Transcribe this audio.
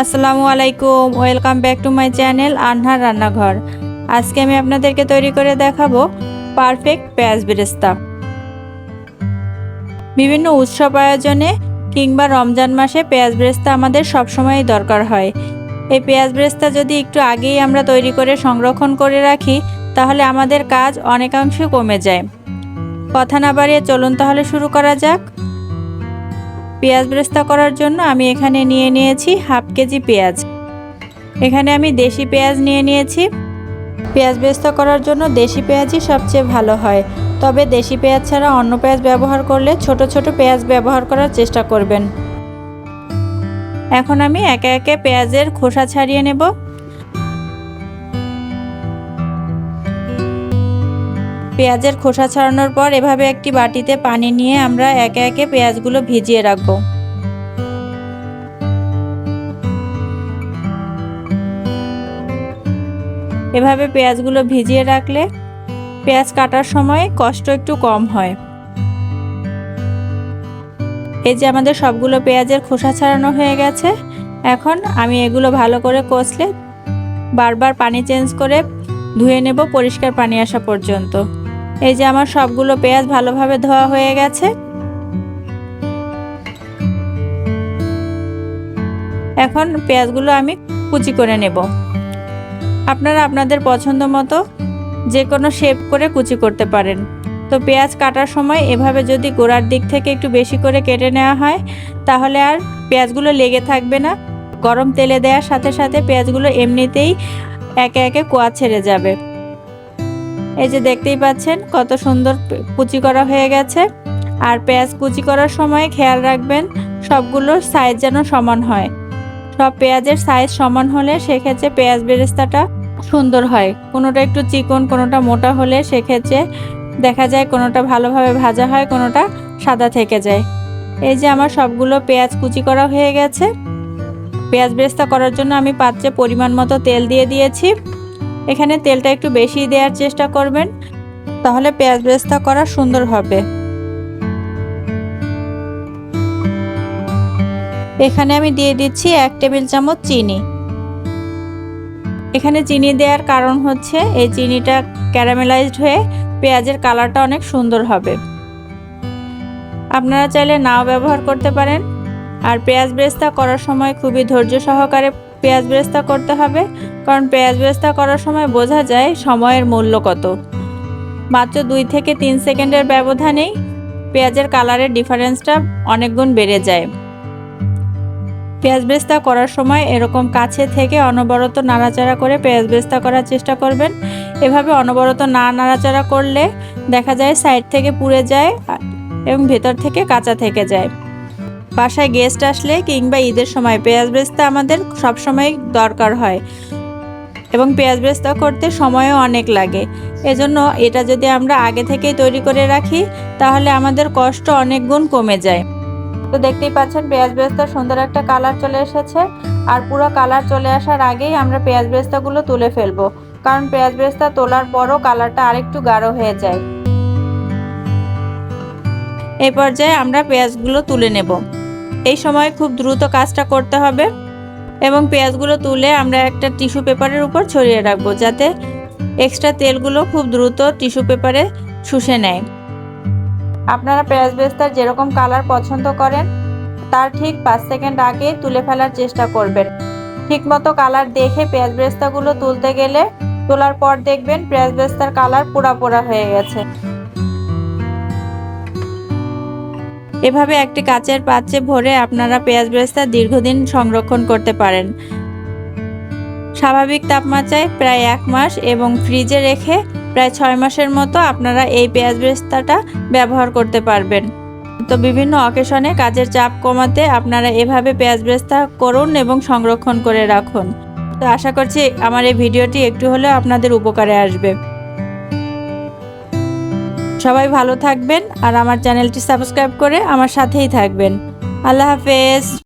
আসসালামু আলাইকুম, welcome back to my channel Anhar রান্নাঘর। আজকে আমি আপনাদেরকে তৈরি করে দেখাবো পারফেক্ট পেঁয়াজ বেরেস্তা। বিভিন্ন উৎসব আয়োজনে কিংবা রমজান মাসে পেঁয়াজ বেরেস্তা আমাদের সবসময়ই দরকার হয়। এই পেঁয়াজ বেরেস্তা যদি একটু আগেই আমরা তৈরি করে সংরক্ষণ করে রাখি, তাহলে আমাদের কাজ অনেকাংশে কমে যায়। কথা না বাড়িয়ে চলুন তাহলে শুরু করা যাক। পেঁয়াজ ব্রেস্তা করার জন্য আমি এখানে নিয়ে নিয়েছি হাফ কেজি পেঁয়াজ। এখানে আমি দেশি পেঁয়াজ নিয়ে নিয়েছি। পেঁয়াজ ব্রেস্তা করার জন্য দেশি পেঁয়াজই সবচেয়ে ভালো হয়। তবে দেশি পেঁয়াজ ছাড়া অন্য পেঁয়াজ ব্যবহার করলে ছোট ছোট পেঁয়াজ ব্যবহার করার চেষ্টা করবেন। এখন আমি একে একে পেঁয়াজের খোসা ছাড়িয়ে নেব। পেঁয়াজের খোসা ছাড়ানোর পর এভাবে একটি বাটিতে পানি নিয়ে আমরা একে একে পেঁয়াজগুলো ভিজিয়ে রাখব। এভাবে পেঁয়াজগুলো ভিজিয়ে রাখলে পেঁয়াজ কাটার সময় কষ্ট একটু কম হয়। এই যে আমাদের সবগুলো পেঁয়াজের খোসা ছাড়ানো হয়ে গেছে, এখন আমি এগুলো ভালো করে কষলে বারবার পানি চেঞ্জ করে ধুয়ে নেব পরিষ্কার পানি আসা পর্যন্ত। এই যে আমার সবগুলো পেঁয়াজ ভালোভাবে ধোয়া হয়ে গেছে। এখন পেঁয়াজগুলো আমি কুচি করে নেব। আপনারা আপনাদের পছন্দ মতো যে কোনো শেপ করে কুচি করতে পারেন। তো পেঁয়াজ কাটার সময় এভাবে যদি গোড়ার দিক থেকে একটু বেশি করে কেটে নেওয়া হয়, তাহলে আর পেঁয়াজগুলো লেগে থাকবে না। গরম তেলে দেওয়ার সাথে সাথে পেঁয়াজগুলো এমনিতেই একে একে কোয়া ছেড়ে যাবে। এই যে দেখতেই পাচ্ছেন, কত সুন্দর কুচি করা হয়ে গেছে। আর পেঁয়াজ কুচি করার সময় খেয়াল রাখবেন সবগুলোর সাইজ যেন সমান হয়। সব পেঁয়াজের সাইজ সমান হলে সেক্ষেত্রে পেঁয়াজ বেরেস্তাটা সুন্দর হয়। কোনোটা একটু চিকন, কোনোটা মোটা হলে সেক্ষেত্রে দেখা যায় কোনোটা ভালোভাবে ভাজা হয়, কোনোটা সাদা থেকে যায়। এই যে আমার সবগুলো পেঁয়াজ কুচি করা হয়ে গেছে। পেঁয়াজ বেরেস্তা করার জন্য আমি পাত্রে পরিমাণ মতো তেল দিয়ে দিয়েছি। এখানে তেলটা একটু বেশি দেওয়ার চেষ্টা করবেন, তাহলে পেঁয়াজ বেরেস্তা করা সুন্দর হবে। এখানে আমি দিয়ে দিচ্ছি এক টেবিল চামচ চিনি। এখানে চিনি দেওয়ার কারণ হচ্ছে, এই চিনিটা ক্যারামেলাইজড হয়ে পেঁয়াজের কালারটা অনেক সুন্দর হবে। আপনারা চাইলে নাও ব্যবহার করতে পারেন। আর পেঁয়াজ বেরেস্তা করার সময় খুবই ধৈর্য সহকারে পেঁয়াজ বেরেস্তা করতে হবে। কারণ পেঁয়াজ বেরেস্তা করার সময় বোঝা যায় সময়ের মূল্য কত। মাত্র দুই থেকে তিন সেকেন্ডের ব্যবধানেই পেঁয়াজের কালারের ডিফারেন্সটা অনেক গুণ বেড়ে যায়। পেঁয়াজ বেস্তা করার সময় এরকম কাছে থেকে অনবরত নাড়াচাড়া করে পেঁয়াজ বেস্তা করার চেষ্টা করবেন। এভাবে অনবরত না নাড়াচাড়া করলে দেখা যায় সাইড থেকে পুড়ে যায় এবং ভেতর থেকে কাঁচা থেকে যায়। বাসায় গেস্ট আসলে কিংবা ঈদের সময় পেঁয়াজ বেস্তা আমাদের সবসময় দরকার হয়। এবং পেঁয়াজ বেস্তা করতে সময়ও অনেক লাগে। এজন্য এটা যদি আমরা আগে থেকেই তৈরি করে রাখি, তাহলে আমাদের কষ্ট অনেক গুণ কমে যায়। তো দেখতেই পাচ্ছেন, পেঁয়াজ বেরেস্তা সুন্দর একটা কালার চলে এসেছে। আর পুরো কালার চলে আসার আগেই আমরা পেঁয়াজ বেরেস্তাগুলো তুলে ফেলব। কারণ পেঁয়াজ বেরেস্তা তোলার পরও কালারটা আরেকটু গাঢ় হয়ে যায়। এই পর্যায়ে আমরা পেঁয়াজগুলো তুলে নেব। এই সময় খুব দ্রুত কাজটা করতে হবে এবং পেঁয়াজগুলো তুলে আমরা একটা টিস্যু পেপারের উপর ছড়িয়ে রাখব যাতে এক্সট্রা তেলগুলো খুব দ্রুত টিস্যু পেপারে শুষে নেয়। আপনারা পেঁয়াজ বেস্তার যেরকম কালার পছন্দ করেন, তার ঠিক পাঁচ সেকেন্ড আগে তুলে ফেলার চেষ্টা করবেন। ঠিকমতো কালার দেখে পেঁয়াজ বেস্তাগুলো তুলতে গেলে তোলার পর দেখবেন পেঁয়াজ বেস্তার কালার পোড়া পোড়া হয়ে গেছে। এভাবে একটি কাচের পাত্রে ভরে আপনারা পেঁয়াজ বেরেস্তা দীর্ঘদিন সংরক্ষণ করতে পারেন। স্বাভাবিক তাপমাত্রায় প্রায় এক মাস এবং ফ্রিজে রেখে প্রায় ছয় মাসের মতো আপনারা এই পেঁয়াজ বেরেস্তাটা ব্যবহার করতে পারবেন। তো বিভিন্ন অকেশনে কাজের চাপ কমাতে আপনারা এভাবে পেঁয়াজ বেরেস্তা করুন এবং সংরক্ষণ করে রাখুন। তো আশা করছি আমার এই ভিডিওটি একটু হলেও আপনাদের উপকারে আসবে। সবাই ভালো থাকবেন আর আমার চ্যানেলটি সাবস্ক্রাইব করে আমার সাথেই থাকবেন। আল্লাহ হাফেজ।